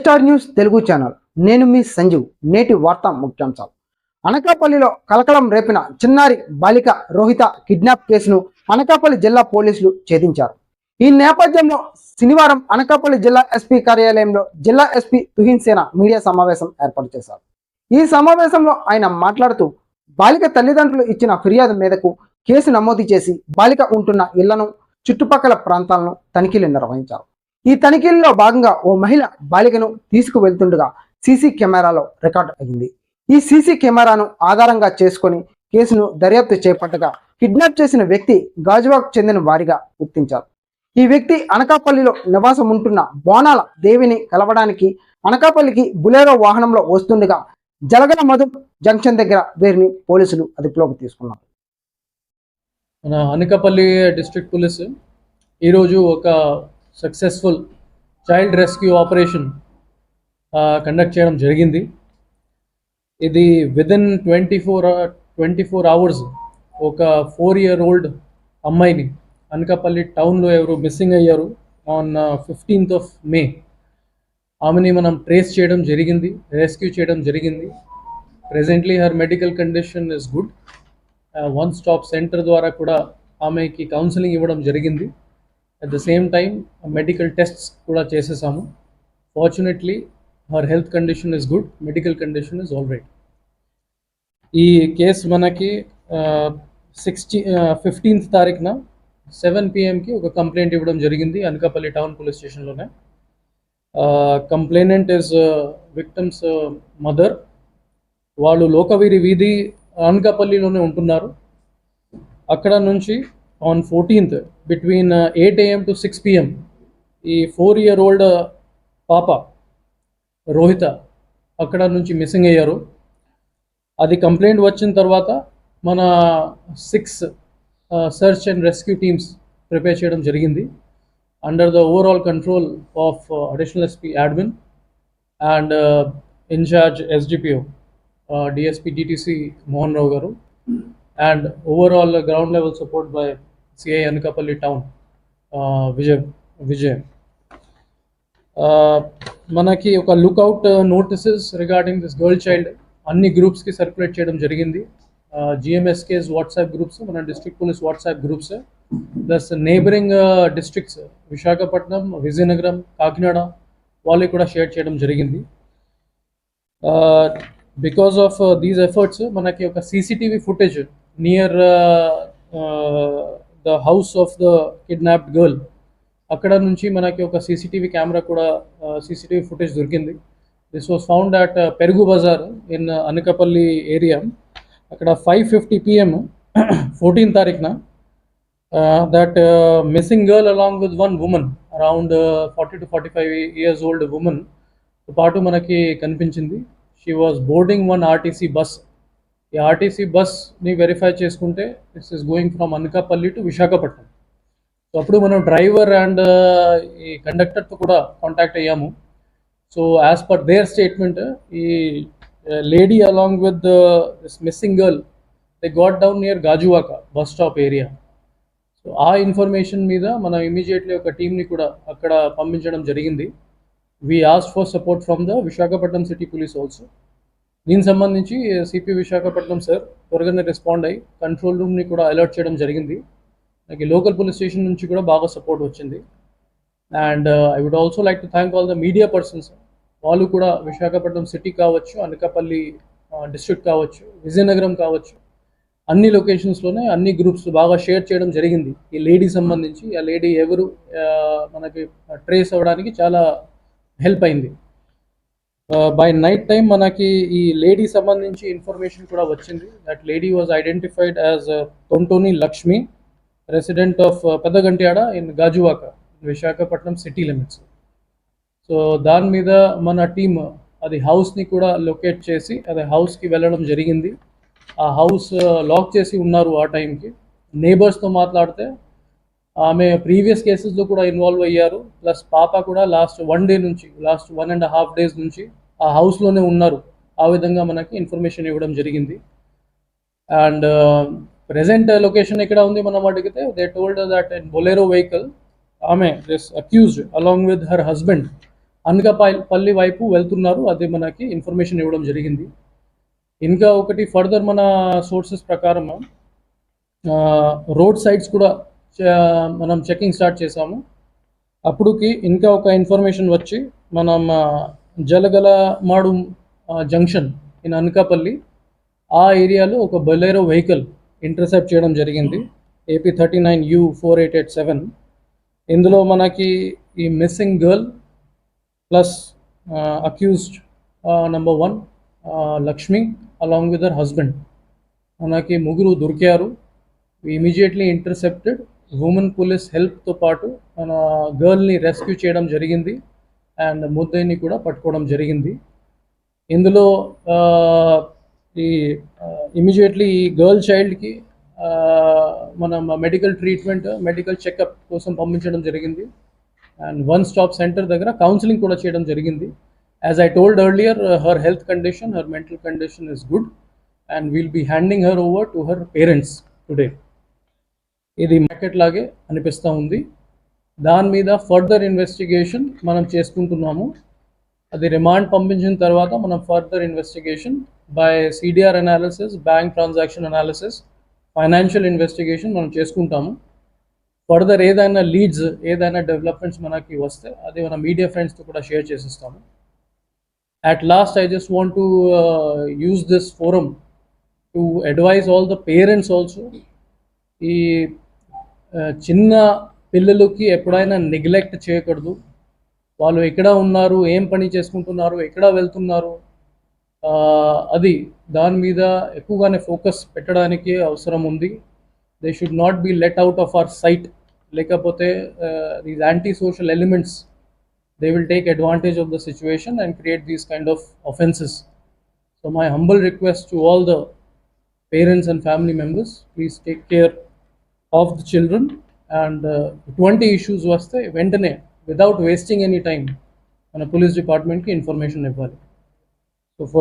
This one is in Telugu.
స్టార్ న్యూస్ తెలుగు ఛానల్ నేను మీ సంజీవ్ నేటి వార్త ముఖ్యాంశాలు. అనకాపల్లిలో కలకలం రేపిన చిన్నారి బాలిక రోహిత కిడ్నాప్ కేసును అనకాపల్లి జిల్లా పోలీసులు ఛేదించారు. ఈ నేపథ్యంలో శనివారం అనకాపల్లి జిల్లా ఎస్పీ కార్యాలయంలో జిల్లా ఎస్పీ తుహిన్ సేన మీడియా సమావేశం ఏర్పాటు చేశారు. ఈ సమావేశంలో ఆయన మాట్లాడుతూ బాలిక తల్లిదండ్రులు ఇచ్చిన ఫిర్యాదు మేరకు కేసు నమోదు చేసి బాలిక ఉంటున్న ఇళ్ళను చుట్టుపక్కల ప్రాంతాలను తనిఖీలు నిర్వహించారు. ఈ తనిఖీల్లో భాగంగా ఓ మహిళ బాలికను తీసుకువెళ్తుండగా సీసీ కెమెరాలో రికార్డు అయింది ఈ సీసీ కెమెరాను ఆధారంగా చేసుకొని కేసును దర్యాప్తు చేపట్టగా కిడ్నాప్ చేసిన వ్యక్తి గాజువాకు చెందిన వారిగా గుర్తించారు. ఈ వ్యక్తి అనకాపల్లిలో నివాసం ఉంటున్న బోనాల దేవిని కలవడానికి అనకాపల్లికి బులేరో వాహనంలో వస్తుండగా జలగల మధు జంక్షన్ దగ్గర వీరిని పోలీసులు అదుపులోకి తీసుకున్నారు. మన అనకాపల్లి డిస్ట్రిక్ట్ పోలీసు ఈరోజు ఒక successful child rescue operation conduct చేయడం జరిగింది. ఇది within twenty four twenty four hours ఒక ఫోర్ ఇయర్ ఓల్డ్ అమ్మాయిని అనకాపల్లి టౌన్లో ఎవరు మిస్సింగ్ అయ్యారు ఆన్ ఫిఫ్టీన్త్ ఆఫ్ మే ఆమెని మనం ట్రేస్ చేయడం జరిగింది రెస్క్యూ చేయడం జరిగింది. Presently her medical condition is good one stop centre ద్వారా కూడా ఆమెకి కౌన్సిలింగ్ ఇవ్వడం జరిగింది. At the same time medical tests కూడా చేసేసాము fortunately her health condition is good medical condition is all right ఈ కేసు మనకి సిక్స్టీ ఫిఫ్టీన్త్ తారీఖున సెవెన్ పిఎంకి ఒక కంప్లైంట్ ఇవ్వడం జరిగింది అనకాపల్లి టౌన్ పోలీస్ స్టేషన్లోనే కంప్లైనెంట్ ఇస్ విక్టమ్స్ మదర్ వాళ్ళు లోకవీరి వీధి అనకాపల్లిలోనే ఉంటున్నారు. అక్కడ నుంచి on fourteenth between eight AM to six PM ఈ ఫోర్ ఇయర్ ఓల్డ్ పాప రోహిత అక్కడ నుంచి మిస్సింగ్ అయ్యారు. అది కంప్లైంట్ వచ్చిన తర్వాత మన six search and rescue teams prepare చేయడం జరిగింది. Under the overall control of additional SP admin and incharge SDPO DSP DTC Mohan Rao గారు. And overall ground level support by CI Anakapalli town Vijay Vijay. మనకి ఒక lookout notices regarding this girl child అన్ని గ్రూప్స్కి సర్క్యులేట్ చేయడం జరిగింది. జిఎంఎస్కేస్ వాట్సాప్ గ్రూప్స్ మన district police WhatsApp groups plus neighbouring districts Visakhapatnam Vizianagaram Kakinada వాళ్ళకి కూడా షేర్ చేయడం జరిగింది. బికాస్ ఆఫ్ దీస్ ఎఫర్ట్స్ మనకి ఒక CCTV footage near the house of the kidnapped girl. అక్కడ నుంచి మనకి ఒక సీసీటీవీ కెమెరా కూడా సీసీటీవీ ఫుటేజ్ దొరికింది. This was found at Perugu Bazar in Anakapalli area అక్కడ ఫైవ్ ఫిఫ్టీ పిఎం ఫోర్టీన్ తారీఖున that missing girl along with one women around forty to forty five years old women పాటు మనకి కనిపించింది. She was boarding one RTC bus ఈ ఆర్టీసీ బస్ని వెరిఫై చేసుకుంటే this is going from Anakapalli to Visakhapatnam so అప్పుడు మనం డ్రైవర్ అండ్ ఈ కండక్టర్తో కూడా కాంటాక్ట్ అయ్యాము. So as per their statement ఈ lady along with this missing girl they got down near Gajuwaka bus stop area so ఆ ఇన్ఫర్మేషన్ మీద మనం ఇమీడియట్లీ ఒక టీంని కూడా అక్కడ పంపించడం జరిగింది. We asked for support from the Visakhapatnam city police also దీనికి సంబంధించి సిపి విశాఖపట్నం సార్ త్వరగానే రెస్పాండ్ అయ్యి కంట్రోల్ రూమ్ని కూడా అలర్ట్ చేయడం జరిగింది. నాకు లోకల్ పోలీస్ స్టేషన్ నుంచి కూడా బాగా సపోర్ట్ వచ్చింది. And I would also like to thank all the media persons వాళ్ళు కూడా విశాఖపట్నం సిటీ కావచ్చు అనకాపల్లి uh, డిస్ట్రిక్ట్ కావచ్చు విజయనగరం కావచ్చు. అన్ని లొకేషన్స్లోనే అన్ని గ్రూప్స్ బాగా షేర్ చేయడం జరిగింది. ఈ లేడీ సంబంధించి ఆ లేడీ ఎవరు uh, మనకి ట్రేస్ అవ్వడానికి చాలా హెల్ప్ అయింది. బై నైట్ టైం మనకి ఈ లేడీ సంబంధించి ఇన్ఫర్మేషన్ కూడా వచ్చింది. That lady was identified as Tontoni Lakshmi resident of Peddagantyada in Gajuwaka Visakhapatnam city limits so దాని మీద మన టీమ్ అది హౌస్ని కూడా లొకేట్ చేసి అది హౌస్కి వెళ్ళడం జరిగింది. ఆ హౌస్ లాక్ uh, చేసి ఉన్నారు ఆ టైంకి నేబర్స్తో మాట్లాడితే ఆమె ప్రీవియస్ కేసెస్లో కూడా ఇన్వాల్వ్ అయ్యారు. ప్లస్ పాప కూడా లాస్ట్ వన్ డే నుంచి last one and half days నుంచి ఆ హౌస్లోనే ఉన్నారు. ఆ విధంగా మనకి ఇన్ఫర్మేషన్ ఇవ్వడం జరిగింది. అండ్ ప్రెసెంట్ లొకేషన్ ఎక్కడ ఉంది మనం అడిగితే they told that in Bolero vehicle ఆమె this accused along with her husband Anakapalli వైపు వెళ్తున్నారు. అది మనకి ఇన్ఫర్మేషన్ ఇవ్వడం జరిగింది. ఇంకా ఒకటి ఫర్దర్ మన సోర్సెస్ ప్రకారం రోడ్ సైడ్స్ కూడా మనం చెకింగ్ స్టార్ట్ చేసాము అప్పుడుకి ఇంకా ఒక ఇన్ఫర్మేషన్ వచ్చి మనం జలగల మాడు జంక్షన్ ఇన్ అనకాపల్లి ఆ ఏరియాలో ఒక బొలెరో వెహికల్ ఇంటర్సెప్ట్ చేయడం జరిగింది. AP thirty nine U four eight eight seven. ఇందులో మనకి ఈ missing girl plus accused number one Lakshmi along with their husband. మనకి ముగ్గురు దొరికారు. ఇమీడియట్లీ ఇంటర్సెప్టెడ్ ఉమెన్ పోలీస్ హెల్ప్తో పాటు మన గర్ల్ని రెస్క్యూ చేయడం జరిగింది. అండ్ ముద్దయిని కూడా పట్టుకోవడం జరిగింది. ఇందులో ఈ ఇమీడియట్లీ ఈ గర్ల్ చైల్డ్కి మనం మెడికల్ ట్రీట్మెంట్ మెడికల్ చెకప్ కోసం పంపించడం జరిగింది. అండ్ వన్ స్టాప్ సెంటర్ దగ్గర కౌన్సిలింగ్ కూడా చేయడం జరిగింది. As I told earlier her health condition her mental condition is good and will be handing her over to her parents today ఇది మార్కెట్ లాగే అనిపిస్తూ ఉంది. దాని మీద ఫర్దర్ ఇన్వెస్టిగేషన్ మనం చేసుకుంటున్నాము. అది రిమాండ్ పంపించిన తర్వాత మనం further investigation by CDR analysis bank transaction analysis financial investigation మనం చేసుకుంటాము. ఫర్దర్ ఏదైనా లీడ్స్ ఏదైనా డెవలప్మెంట్స్ మనకి వస్తే అది మన మీడియా ఫ్రెండ్స్తో కూడా share చేసిస్తాము. At last I just want to use this forum to advise all the parents also ఈ uh, చిన్న పిల్లలకి ఎప్పుడైనా నెగ్లెక్ట్ చేయకూడదు. వాళ్ళు ఎక్కడ ఉన్నారు ఏం పని చేసుకుంటున్నారు ఎక్కడ వెళ్తున్నారు అది దాని మీద ఎక్కువగానే ఫోకస్ పెట్టడానికి అవసరం ఉంది. They should not be let out of our sight లేకపోతే these anti social elements they will take advantage of the situation and create these kind of offences so my humble request to all the parents and family members please take care of the children and ఇటువంటి ఇష్యూస్ వస్తే వెంటనే వితౌట్ వేస్టింగ్ ఎనీ టైం మన పోలీస్ డిపార్ట్మెంట్కి ఇన్ఫర్మేషన్ ఇవ్వాలి. So for